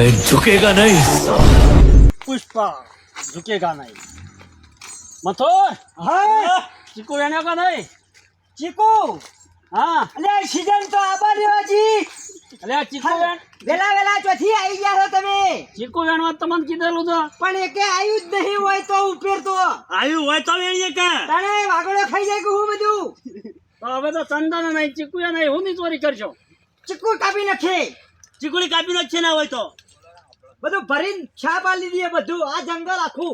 मैं झुकेगा नहीं પુષ્પા ઝુકેગા નહીં મથોર હા ચીકુ એને કા નહીં ચીકુ હા અલે સીઝન તો આબા દેવાજી એટલે આ ચીકુ વેણ વેલા વેલા ચોથી આવી ગયા છો તમે ચીકુ વેણવા તમને કીધેલું તો પણ એકે આવ્યું જ નહીં હોય તો ઉપેર તો આવ્યું હોય તો વેણીએ કે તને વાગડો ખાઈ જાય કે હું બધું તો હવે તો ચંદન નહીં ચીકુ નહીં હું ની ચોરી કરશો ચીકુ કાપી નાખે ચીકુડી કાપી નાખશે ના હોય તો બધું ભરીને છાપ આલી દઈએ બધું. આ જંગલ આખું.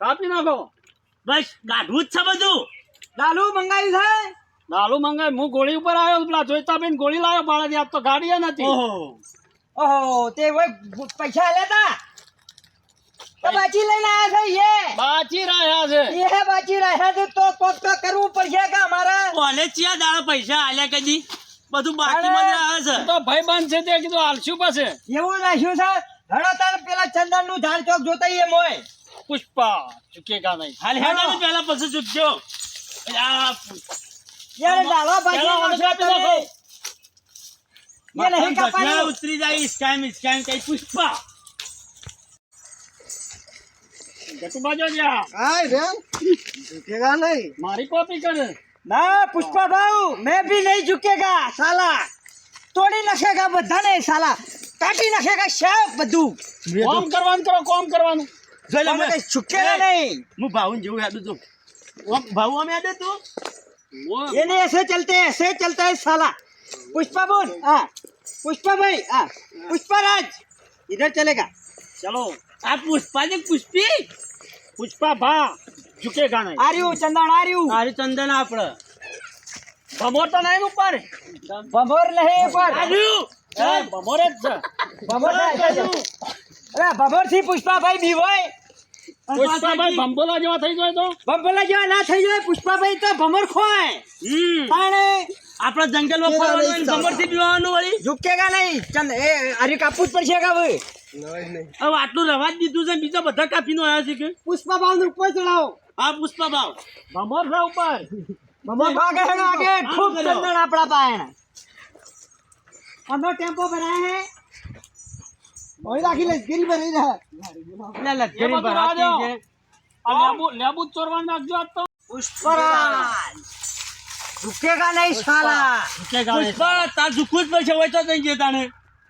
કાપી નાખો. બસ ગાઢવું જ છે બધું. દાલુ મંગાવી છે? દાલુ મંગાવી હું ગોળી ઉપર આવ્યો પેલા જોઈતા બેન ગોળી લાવ્યો બાળા આપ તો ગાડી નથી. ઓહો. ઓહો તે હોય પૈસા આલ્યા તા? તો બાચી લઈને આવ્યા છે બાચી રહ્યા છે. એ એ બાચી રહ્યા છે તો કોક તો કરવું પડશે કે અમારા? કોલેજ ચિયા દાડા પૈસા આલ્યા કદી બધું બાકીમાં જ આવે છે. તો ભાઈ બંધ છે તે કીધું આલશું પાસે એવું રાખ્યું છે? હડો તાર પેલા ચંદનનું ધાર ચોક જોતા એ મોય પુષ્પા ચૂકે કા નહીં. હાલ હેડા. ને પેલા પછી ચૂકજો. યાર ડાલો ભાઈ પેલા નાખો. કાપી નાખો. એ નહીં ઝઘડા કાપવાનું ઉતરી જાય સ્કેમ સ્કેમ કઈ પુષ્પા. ગટુબા જો. જ્યાં. હાય બેન. ઝુકેગા ना पुष्पा भाऊ मैं भी नहीं झुकेगा साला। तोड़ी नखेगा बधाने साला। काटी नखेगा शेफ बधू કોમ કરવાનું કરો કોમ કરવાનું જોઈ લે મને છુકેલા નહીં હું ભાઉન જેવું યાદ હતું ભાऊ અમે યાદ હતું ये नहीं ऐसे चलते हैं ऐसे चलता है साला। पुष्पा बोल हाँ। पुष्पा भाई हाँ। पुष्पा राज इधर चलेगा। चलो। आप पुष्पा जी पुष्पी? पुष्पा भा। ઝૂકેગા નહીં આર્યું ચંદન આર્યું. આર્યું ચંદન આપણે ભમોર તો નહીં ઉપર. ભમોર નહીં ઉપર. આર્યું. ભમોર જ છે. ભમોર અરે ભમોરથી પુષ્પાભાઈ બીવાય પુષ્પાભાઈ ભંબોલા જેવા થઈ જાય તો. ભંભોલા જેવા ના થઈ જાય પુષ્પાભાઈ તો ભમર ખોય પણ આપણા જંગલમાં ફરવાનું ભમરથી પીવાનું વળી. ઝુકેગા નહીં ચંદ એ અરે કાપવું જ પડશે કા ભાઈ હવે આટલું રવાજ દીધું છે બીજા બધા કાપીનો આવ્યા છે કે? પુષ્પાભાઈ ઉપર ચડાવો. હા પુષ્પા ભાવ ભમોર ભાવ ઉપર. ભમોર ભાવ કે હેડો આગે. ખૂબ. ચંદન આપડા પાયણ. અમે ટેમ્પો ભરાય હે. ઓય રાખી લે ગીરી ભરી રહે લે લશ્કરી બધું ભરાતી. છે. આ લેબુ લેબુ ચોરવાનું નાખજો આજ તો. પુષ્પરાજ. ઝુકેગા નહીં સાલા ઝુકેગા પુષ્પા તા ઝૂકવું જ પડશે હોય તો નહીં જે તાણે.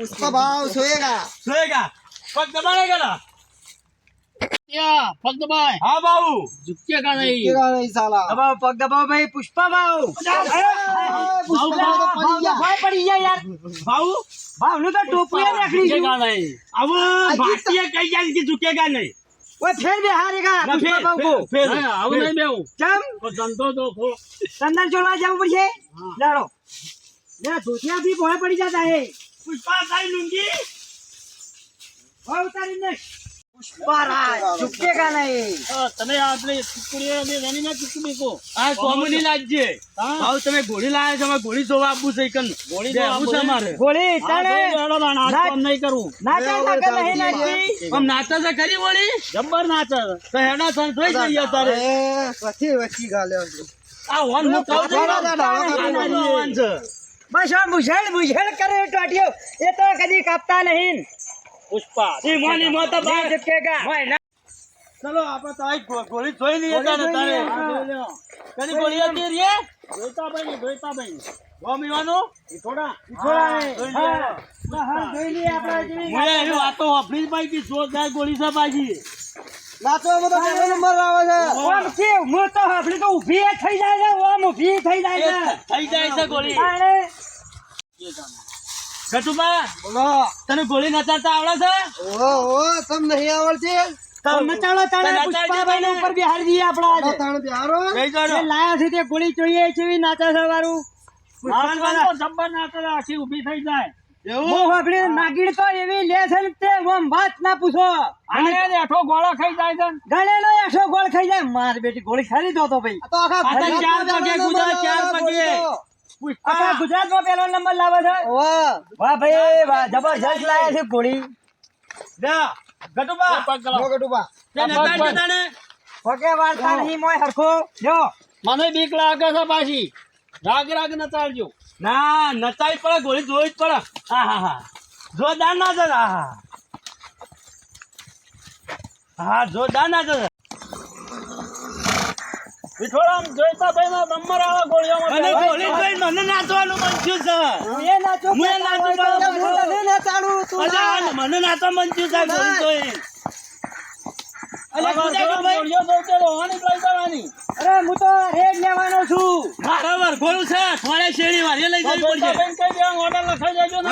उसका भाव सोएगा सोएगा पग दबाएगा ना या पग दबाए हाँ बाबू झुकेगा नहीं झुकेगा नहीं साला दबाओ पग दबाओ भाई पुष्पा बाबू पुष्पा पड़ी गया यार बाबू बाबू तो टोपिया रख ली झुकेगा नहीं अब भारतीय कही जाए कि झुकेगा नहीं वो फिर बिहारेगा पुष्पा बाबू को फिर अब नहीं मैं हूँ चम धंधो देखो संदर चोला जाऊँ मुझे लड़ो ना धोतिया भी बहुत पड़ी जाता है પુષ્પા તારી લુંગી હવે ઉતારી નાખ પુષ્પા રાજ ઝુકેગા નહીં તમે આપણે ચીકુડીએ અમે વેની ના ચીકુડી કો આ કોમની લાજે ભાવ તમે ગોળી લાયા છો અમે ગોળી જોવા આપવું છે કન ગોળી જોવા આપવું છે અમારે ગોળી તણે નાચ નહીં કરવું નાચા નાચા નહીં નાચી આમ નાચા છે ખરી ગોળી જબ્બર નાચા તો હેડા સંતોઈ જઈએ તારે વચ્ચે વચ્ચે ગાલે આ વન મુકાવ છે બસ આ મુઝેલ મુઝેલ કરે ટોટિયો. એ તો કદી કાપતા નહીં. પુષ્પા. ઈ મોની મોત બાર. ઝુકેગા ચલો આપણે તો આઈ ગોળી જોઈ લઈએ તારે તારે. કદી ગોળી હતી રે? જોઈતા ભાઈ જોઈતા ભાઈ ગોમ ઈ થોડા થોડા હા, હા. જોઈ લઈએ આપણે જેવી મને એવી વાતો. જ પાઈ કે જોરદાર ગોળી છે બાજી નાચો થઈ જાય છે ગોળી. આને તને ગોળી નચાડતા આવડે છે? ઓહો ઓ તમ નહીં આવડતી? તમે ચાલો તાણે પુષ્પાભાઈ ઉપર બિહારી દઈએ આપણા તાણે બિહારો લાયા છે તે ગોળી જોઈએ છે નાચા સવારું જબ્બર નાચે આખી ઊભી થઈ જાય. નાગીણ તો એવી લે છે ને તે ઓમ વાત ના પૂછો. અને એઠો ગોળો ખાઈ જાય છે. ગણેલો ગોળ ખાઈ જાય. માર બેટી ગોળી ખાલી દો તો ભાઈ. આ તો આખા ચાર પગે નંબર ચાર પગે. લાવે. છે? વાહ. ભાઈ વાહ. જબરજસ્ત લાયા છે ગોળી. ગટુબા, પગ જો ગટુબા. તે નતા જતા ને? ઓકે નહીં મોય હરખો. જો. મને બીક લાગે છે પાછી. રાગ રાગ ન ચાલજો ના નચાઈ પડે ગોળી જોવી જ પડે. હા હા હા. જોરદાર ના જશે હા હા. હા જોરદાર ના જશે વિઠોળામ જોઈતા ભાઈ ના નંબર આવે ગોળીઓમાં અને ગોળી જોઈ મને નાચવાનું મન થયું છે. એ નાચો હું નાચું તને ના. તું મને નાચવા મન થયું છે ગોળી જોઈને. અલા, આમાં કૂદ્યા જોડે ભાઈ. ગોળીઓ જોઈતી તો હોવાની જ લઈ જવાની. અરે હું તો રેડ લેવાનો છું. મારા વરઘોડું છે. થોડે શેરડી વાળીએ લઈ જવી પડશે. ભાઈને કહી દેવાનું, ઓર્ડર લખાઈ દેજો ને.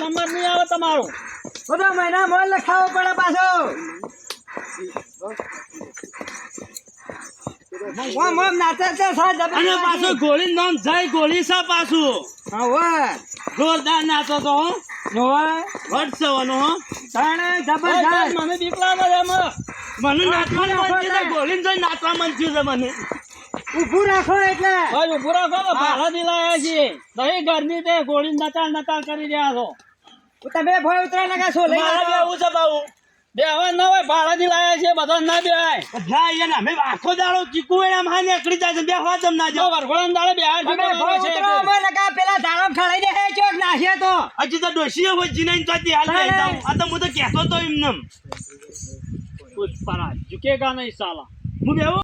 નંબર નહીં આવે તમારો. બધો મહિના મોલ લખાવો પડે પાછો. ઓમ ઓમ નાચે છે સાહેબ અને પાછું ગોળી નામ જય ગોળી છે પાછું. હા જોરદાર નાચો તો હો. વટસવાનો હો. તાણે ભાઈ, ભાઈ, મને એમાં. મને નાચવાનું મન થયું છે ગોળીને જોઈ નાચવા મન થયું છે મને. ઊભું રાખો એટલે. ભાઈ ઉભું રાખો ને, ભાડાથી લાયા છીએ. દહીં ઘરની તે ગોળી નચાળ નચાળ કરી રહ્યા છો. તમે ભય ઉતરા નાખા છો? લઈ મારે છે બાબુ બે ના હોય ભાડાથી લાયા છે બધા ના બેહાય ના એને અમે આખો દાડો ચીકુ એમ હા નીકળી જાય છે બે વાત ના જો જાવ વરઘોડાના દાડે બેહાય છે, તમે ભોય ઉતરો અમે લગા પેલા દાડો ખળાઈ દે હે ચોક નાખે તો. હજી તો ડોશીએ હોય નહીં તો હાલ લઈ જાઉં આ તો હું તો કહેતો તો એમને કુછ પરા ઝુકેગા નહીં સાલા હું બેવું